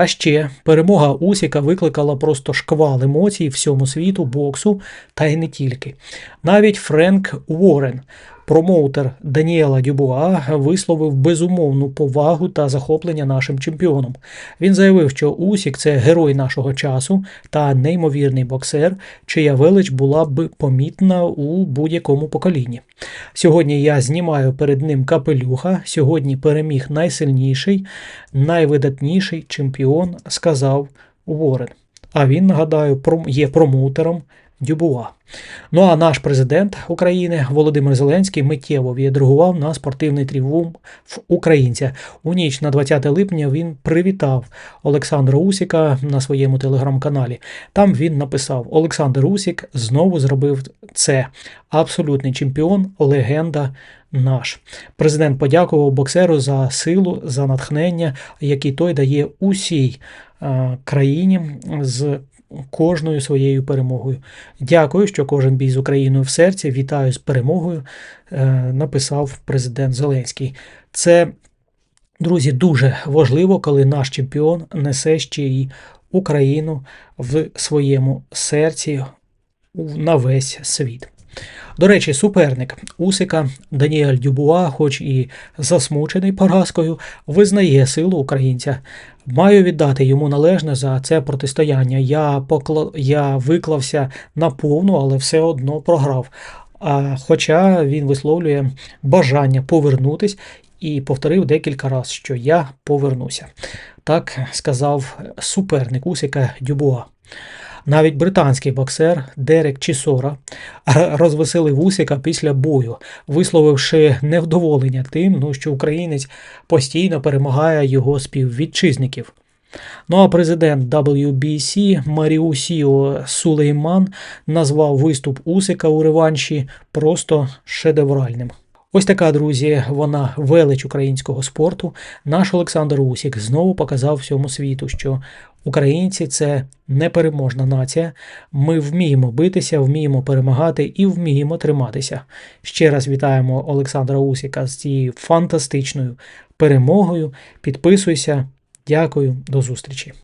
А ще перемога Усіка викликала просто шквал емоцій всьому світу, боксу та й не тільки. Навіть Френк Уоррен, промоутер Даніела Дюбуа, висловив безумовну повагу та захоплення нашим чемпіоном. Він заявив, що Усік це герой нашого часу та неймовірний боксер, чия велич була б помітна у будь-якому поколінні. Сьогодні я знімаю перед ним капелюха. Сьогодні переміг найсильніший, найвидатніший чемпіон, сказав Уоррен. А він, нагадаю, є промоутером Дюбуа. Ну а наш президент України Володимир Зеленський миттєво відреагував на спортивний тріумф українця. У ніч на 20 липня він привітав Олександра Усіка на своєму телеграм-каналі. Там він написав: Олександр Усік знову зробив це. Абсолютний чемпіон, легенда наш. Президент подякував боксеру за силу, за натхнення, які той дає усій країні з кожною своєю перемогою. Дякую, що кожен бій з Україною в серці. Вітаю з перемогою, е, написав президент Зеленський. Це, друзі, дуже важливо, коли наш чемпіон несе ще й Україну в своєму серці на весь світ. До речі, суперник Усика Даніель Дюбуа, хоч і засмучений поразкою, визнає силу українця. Маю віддати йому належне за це протистояння. Я покла... я виклався наповну, але все одно програв. А хоча він висловлює бажання повернутись і повторив декілька разів, що я повернуся. Так сказав суперник Усика Дюбуа. Навіть британський боксер Дерек Чісора розвеселив Усіка після бою, висловивши невдоволення тим, ну, що українець постійно перемагає його співвітчизників. Ну а президент WBC Маріусіо Сулейман назвав виступ Усика у реванші просто шедевральним. Ось така, друзі, вона велич українського спорту. Наш Олександр Усік знову показав всьому світу, що українці це непереможна нація. Ми вміємо битися, вміємо перемагати і вміємо триматися. Ще раз вітаємо Олександра Усіка з цією фантастичною перемогою. Підписуйся. Дякую, до зустрічі.